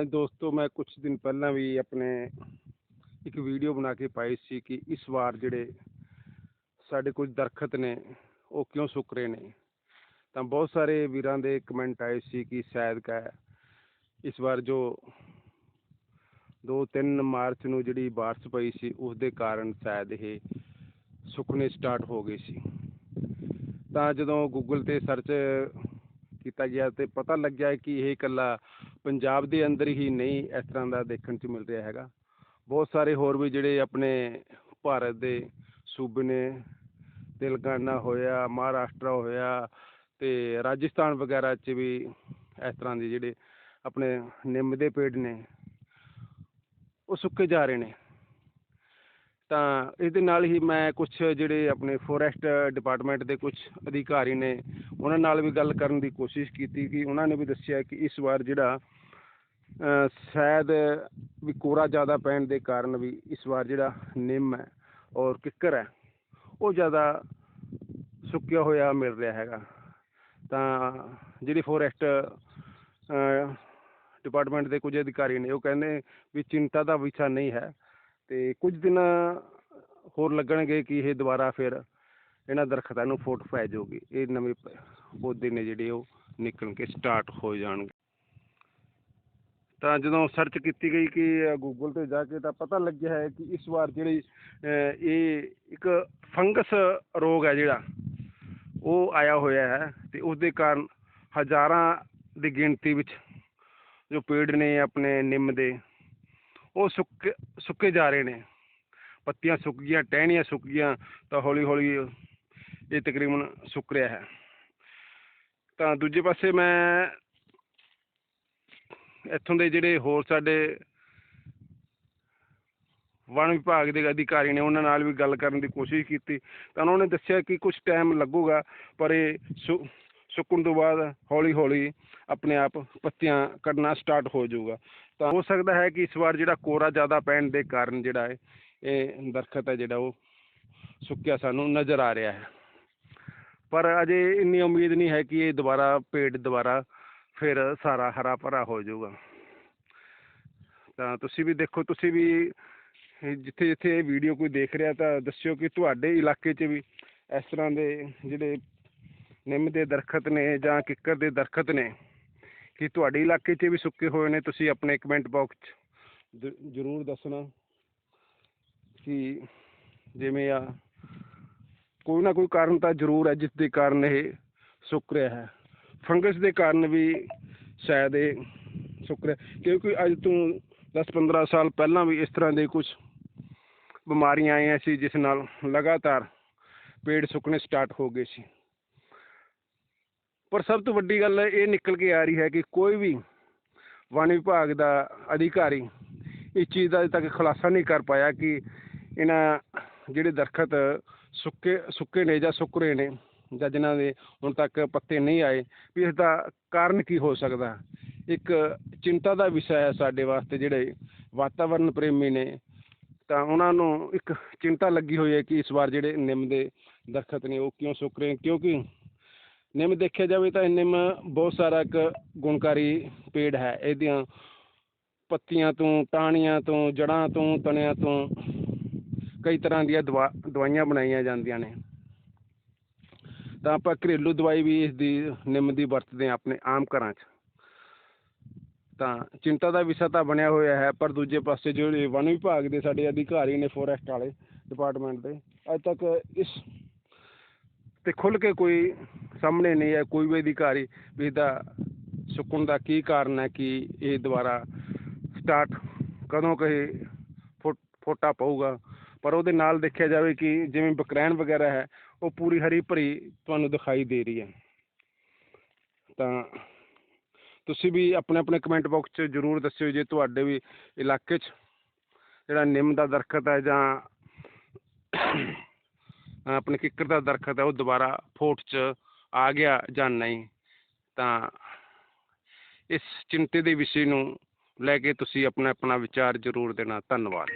ਅੱਜ ਦੋਸਤੋ ਮੈਂ ਕੁਝ ਦਿਨ ਪਹਿਲਾਂ ਵੀ ਆਪਣੇ ਇੱਕ ਵੀਡੀਓ ਬਣਾ ਕੇ ਪਾਈ ਸੀ ਕਿ ਇਸ ਵਾਰ ਜਿਹੜੇ ਸਾਡੇ ਕੁਝ ਦਰਖਤ ਨੇ, ਉਹ ਕਿਉਂ ਸੁੱਕ ਰਹੇ ਨੇ? ਤਾਂ ਬਹੁਤ ਸਾਰੇ ਵੀਰਾਂ ਦੇ ਕਮੈਂਟ ਆਏ ਸੀ ਕਿ ਸ਼ਾਇਦ ਕਾ ਇਸ ਵਾਰ ਜੋ 2-3 ਮਾਰਚ ਨੂੰ ਜਿਹੜੀ ਬਾਰਿਸ਼ ਪਈ ਸੀ ਉਸ ਦੇ ਕਾਰਨ ਸ਼ਾਇਦ ਇਹ ਸੁੱਕਣੇ ਸਟਾਰਟ ਹੋ ਗਏ ਸੀ। ਤਾਂ ਜਦੋਂ ਗੂਗਲ ਤੇ ਸਰਚ ਕੀਤਾ ਗਿਆ ਅਤੇ ਪਤਾ ਲੱਗਿਆ ਕਿ ਇਹ ਇਕੱਲਾ ਪੰਜਾਬ ਦੇ ਅੰਦਰ ਹੀ ਨਹੀਂ ਇਸ ਤਰ੍ਹਾਂ ਦਾ ਦੇਖਣ 'ਚ ਮਿਲ ਰਿਹਾ ਹੈਗਾ। ਬਹੁਤ ਸਾਰੇ ਹੋਰ ਵੀ ਜਿਹੜੇ ਆਪਣੇ ਭਾਰਤ ਦੇ ਸੂਬੇ ਨੇ, ਤੇਲੰਗਾਨਾ ਹੋਇਆ, ਮਹਾਰਾਸ਼ਟਰ ਹੋਇਆ ਅਤੇ ਰਾਜਸਥਾਨ ਵਗੈਰਾ 'ਚ ਵੀ ਇਸ ਤਰ੍ਹਾਂ ਦੇ ਜਿਹੜੇ ਆਪਣੇ ਨਿੰਮ ਦੇ ਪੇੜ ਨੇ, ਉਹ ਸੁੱਕੇ ਜਾ ਰਹੇ ਨੇ। ਤਾਂ ਇਹਦੇ ਨਾਲ ਹੀ ਮੈਂ ਕੁਛ ਜਿਹੜੇ ਆਪਣੇ ਫੋਰੈਸਟ ਡਿਪਾਰਟਮੈਂਟ ਦੇ ਕੁਛ ਅਧਿਕਾਰੀ ਨੇ ਉਹਨਾਂ ਨਾਲ ਵੀ ਗੱਲ ਕਰਨ ਦੀ ਕੋਸ਼ਿਸ਼ ਕੀਤੀ ਕਿ ਉਹਨਾਂ ਨੇ ਵੀ ਦੱਸਿਆ ਕਿ ਇਸ ਵਾਰ ਜਿਹੜਾ ਸ਼ਾਇਦ ਵੀ ਕੋਰਾ ਜ਼ਿਆਦਾ ਪੈਣ ਦੇ ਕਾਰਨ ਵੀ ਇਸ ਵਾਰ ਜਿਹੜਾ ਨਿੰਮ ਹੈ ਔਰ ਕਿੱਕਰ ਹੈ, ਉਹ ਜ਼ਿਆਦਾ ਸੁੱਕਿਆ ਹੋਇਆ ਮਿਲ ਰਿਹਾ ਹੈਗਾ। ਤਾਂ ਜਿਹੜੀ ਫੋਰੈਸਟ ਡਿਪਾਰਟਮੈਂਟ ਦੇ ਕੁਝ ਅਧਿਕਾਰੀ ਨੇ ਉਹ ਕਹਿੰਦੇ ਵੀ ਚਿੰਤਾ ਦਾ ਵਿਸ਼ਾ ਨਹੀਂ ਹੈ। ਤੇ ਕੁਝ ਦਿਨ ਹੋਰ ਲੱਗਣਗੇ ਕਿ ਇਹ ਦੁਬਾਰਾ ਫਿਰ ਇਹਨਾਂ ਦਰਖਤਾਂ ਨੂੰ ਫੋਟ ਪੈ ਜਾਊਗੀ। ਇਹ ਨਵੇਂ ਪ- ਪੌਦੇ ਨੇ ਜਿਹੜੇ ਉਹ ਨਿਕਲ ਕੇ ਸਟਾਰਟ ਹੋ ਜਾਣਗੇ। ਤਾਂ ਜਦੋਂ ਸਰਚ ਕੀਤੀ ਗਈ ਕਿ ਗੂਗਲ ਤੇ ਜਾ ਕੇ ਤਾਂ ਪਤਾ ਲੱਗਿਆ ਹੈ ਕਿ ਇਸ ਵਾਰ ਜਿਹੜੀ ਇਹ ਇੱਕ ਫੰਗਸ ਰੋਗ ਹੈ ਜਿਹੜਾ, ਉਹ ਆਇਆ ਹੋਇਆ ਹੈ ਤੇ ਉਸ ਦੇ ਕਾਰਨ ਹਜ਼ਾਰਾਂ ਦੀ ਗਿਣਤੀ ਵਿੱਚ ਜੋ ਪੇੜ ਨੇ ਆਪਣੇ ਨਿੰਮ ਦੇ ਉਹ ਸੁੱਕੇ ਸੁੱਕੇ ਜਾ ਰਹੇ ਨੇ। ਪੱਤੀਆਂ ਸੁੱਕ ਗਈਆਂ, ਟਹਿਣੀਆਂ ਸੁੱਕ ਗਈਆਂ, ਤਾਂ ਹੌਲੀ ਹੌਲੀ ਇਹ ਤਕਰੀਬਨ ਸੁੱਕ ਰਿਹਾ ਹੈ। ਤਾਂ ਦੂਜੇ ਪਾਸੇ ਮੈਂ ਇੱਥੋਂ ਦੇ ਜਿਹੜੇ ਹੋਰ ਸਾਡੇ ਵਣ ਵਿਭਾਗ ਦੇ ਅਧਿਕਾਰੀ ਨੇ, ਉਹਨਾਂ ਨਾਲ ਵੀ ਗੱਲ ਕਰਨ ਦੀ ਕੋਸ਼ਿਸ਼ ਕੀਤੀ। ਤਾਂ ਉਹਨਾਂ ਨੇ ਦੱਸਿਆ ਕਿ ਕੁਝ ਟਾਈਮ ਲੱਗੂਗਾ, ਪਰ ਇਹ ਸੁ- ਸੁੱਕਣ ਤੋਂ ਬਾਅਦ ਹੌਲੀ ਹੌਲੀ ਆਪਣੇ ਆਪ ਪੱਤੀਆਂ ਕੱਢਣਾ ਸਟਾਰਟ ਹੋ ਜਾਊਗਾ। ਤਾਂ ਹੋ ਸਕਦਾ ਹੈ ਕਿ ਇਸ ਵਾਰ ਜਿਹੜਾ ਕੋਰਾ ਜ਼ਿਆਦਾ ਪੈਣ ਦੇ ਕਾਰਨ ਜਿਹੜਾ ਹੈ, ਇਹ ਦਰਖਤ ਹੈ ਜਿਹੜਾ ਉਹ ਸੁੱਕਿਆ ਸਾਨੂੰ ਨਜ਼ਰ ਆ ਰਿਹਾ ਹੈ। ਪਰ ਅਜੇ ਇੰਨੀ ਉਮੀਦ ਨਹੀਂ ਹੈ ਕਿ ਇਹ ਦੁਬਾਰਾ ਪੇੜ ਦੁਬਾਰਾ ਫਿਰ ਸਾਰਾ ਹਰਾ ਭਰਾ ਹੋ ਜਾਊਗਾ। ਤਾਂ ਤੁਸੀਂ ਵੀ ਦੇਖੋ, ਤੁਸੀਂ ਵੀ ਜਿੱਥੇ ਜਿੱਥੇ ਇਹ ਵੀਡੀਓ ਕੋਈ ਦੇਖ ਰਿਹਾ ਤਾਂ ਦੱਸਿਓ ਕਿ ਤੁਹਾਡੇ ਇਲਾਕੇ 'ਚ ਵੀ ਇਸ ਤਰ੍ਹਾਂ ਦੇ ਜਿਹੜੇ ਨਿੰਮ ਦੇ ਦਰਖਤ ਨੇ ਜਾਂ ਕਿੱਕਰ ਦੇ ਦਰਖਤ ਨੇ, ਕਿ ਤੁਹਾਡੇ ਇਲਾਕੇ 'ਚ ਵੀ ਸੁੱਕੇ ਹੋਏ ਨੇ? ਤੁਸੀਂ ਆਪਣੇ ਕਮੈਂਟ ਬਾਕਸ 'ਚ ਜ਼ਰੂਰ ਦੱਸਣਾ ਕਿ ਜਿਵੇਂ ਆ, ਕੋਈ ਨਾ ਕੋਈ ਕਾਰਨ ਤਾਂ ਜ਼ਰੂਰ ਹੈ ਜਿਸ ਦੇ ਕਾਰਨ ਇਹ ਸੁੱਕ ਰਿਹਾ ਹੈ। ਫੰਗਸ ਦੇ ਕਾਰਨ ਵੀ ਸ਼ਾਇਦ ਇਹ ਸੁੱਕ ਰਿਹਾ, ਕਿਉਂਕਿ ਅੱਜ ਤੋਂ 10-15 ਸਾਲ ਪਹਿਲਾਂ ਵੀ ਇਸ ਤਰ੍ਹਾਂ ਦੇ ਕੁਝ ਬਿਮਾਰੀਆਂ ਆਈਆਂ ਸੀ, ਜਿਸ ਨਾਲ ਲਗਾਤਾਰ ਪੇੜ ਸੁੱਕਣੇ ਸਟਾਰਟ ਹੋ ਗਏ ਸੀ। ਪਰ ਸਭ ਤੋਂ ਵੱਡੀ ਗੱਲ ਇਹ ਨਿਕਲ ਕੇ ਆ ਰਹੀ ਹੈ ਕਿ ਕੋਈ ਵੀ ਵਣ ਵਿਭਾਗ ਦਾ ਅਧਿਕਾਰੀ ਇਸ ਚੀਜ਼ ਦਾ ਅਜੇ ਤੱਕ ਖੁਲਾਸਾ ਨਹੀਂ ਕਰ ਪਾਇਆ ਕਿ ਇਹਨਾਂ ਜਿਹੜੇ ਦਰਖਤ ਸੁੱਕੇ ਸੁੱਕੇ ਨੇ ਜਾਂ ਸੁੱਕ ਰਹੇ ਨੇ ਜਾਂ ਜਿਨ੍ਹਾਂ ਦੇ ਹੁਣ ਤੱਕ ਪੱਤੇ ਨਹੀਂ ਆਏ, ਵੀ ਇਸ ਦਾ ਕਾਰਨ ਕੀ ਹੋ ਸਕਦਾ? ਇੱਕ ਚਿੰਤਾ ਦਾ ਵਿਸ਼ਾ ਹੈ ਸਾਡੇ ਵਾਸਤੇ ਜਿਹੜੇ ਵਾਤਾਵਰਣ ਪ੍ਰੇਮੀ ਨੇ, ਤਾਂ ਉਹਨਾਂ ਨੂੰ ਇੱਕ ਚਿੰਤਾ ਲੱਗੀ ਹੋਈ ਹੈ ਕਿ ਇਸ ਵਾਰ ਜਿਹੜੇ ਨਿੰਮ ਦੇ ਦਰਖਤ ਨੇ ਉਹ ਕਿਉਂ ਸੁੱਕ ਰਹੇ ਕਿਉਂਕਿ ਨਿੰਮ ਦੇਖਿਆ ਜਾਵੇ ਤਾਂ ਨਿੰਮ ਬਹੁਤ ਸਾਰਾ ਇੱਕ ਗੁਣਕਾਰੀ ਪੇੜ ਹੈ। ਇਹਦੀਆਂ ਪੱਤੀਆਂ ਤੋਂ, ਟਾਹਣੀਆਂ ਤੋਂ, ਜੜ੍ਹਾਂ ਤੋਂ, ਤਣਿਆਂ ਤੋਂ ਕਈ ਤਰ੍ਹਾਂ ਦੀਆਂ ਦਵਾ, ਦਵਾਈਆਂ ਬਣਾਈਆਂ ਜਾਂਦੀਆਂ ਨੇ। ਤਾਂ ਆਪਾਂ ਘਰੇਲੂ ਦਵਾਈ ਵੀ ਇਸ ਦੀ ਨਿੰਮ ਦੀ ਵਰਤਦੇ ਹਾਂ ਆਪਣੇ ਆਮ ਘਰਾਂ 'ਚ। ਤਾਂ ਚਿੰਤਾ ਦਾ ਵਿਸ਼ਾ ਤਾਂ ਬਣਿਆ ਹੋਇਆ ਹੈ, ਪਰ ਦੂਜੇ ਪਾਸੇ ਜਿਹੜੇ ਵਣ ਵਿਭਾਗ ਦੇ ਸਾਡੇ ਅਧਿਕਾਰੀ ਨੇ ਫੋਰੈਸਟ ਵਾਲੇ ਡਿਪਾਰਟਮੈਂਟ ਦੇ, ਅੱਜ ਤੱਕ ਇਸ ਤੇ ਖੁੱਲ ਕੇ ਕੋਈ ਸਾਹਮਣੇ ਨਹੀਂ ਹੈ ਕੋਈ ਵੀ ਅਧਿਕਾਰੀ ਵੀ ਇਹਦਾ ਸੁੱਕਣ ਦਾ ਕੀ ਕਾਰਨ ਹੈ, ਕਿ ਇਹ ਦੁਬਾਰਾ ਸਟਾਰਟ ਕਦੋਂ ਕਹੇ ਫੁੱਟ ਫੋਟਾ ਪਊਗਾ। ਪਰ ਉਹਦੇ ਨਾਲ ਦੇਖਿਆ ਜਾਵੇ ਕਿ ਜਿਵੇਂ ਬਕਰੈਣ ਵਗੈਰਾ ਹੈ, ਉਹ ਪੂਰੀ ਹਰੀ ਭਰੀ ਤੁਹਾਨੂੰ ਦਿਖਾਈ ਦੇ ਰਹੀ ਹੈ। ਤਾਂ ਤੁਸੀਂ ਵੀ ਆਪਣੇ ਆਪਣੇ ਕਮੈਂਟ ਬਾਕਸ 'ਚ ਜ਼ਰੂਰ ਦੱਸਿਓ ਜੇ ਤੁਹਾਡੇ ਵੀ ਇਲਾਕੇ 'ਚ ਜਿਹੜਾ ਨਿੰਮ ਦਾ ਦਰਖਤ ਹੈ ਜਾਂ ਆਪਣੇ ਕਿੱਕਰ ਦਾ ਦਰਖਤ ਹੈ, ਉਹ ਦੁਬਾਰਾ ਫੋਟ 'ਚ ਆ ਗਿਆ ਜਾਂ ਨਹੀਂ, ਤਾਂ ਇਸ ਚਿੰਤੇ ਦੇ ਵਿਸ਼ੇ ਨੂੰ ਲੈ ਕੇ ਤੁਸੀਂ ਆਪਣਾ ਆਪਣਾ ਵਿਚਾਰ ਜ਼ਰੂਰ ਦੇਣਾ। ਧੰਨਵਾਦ।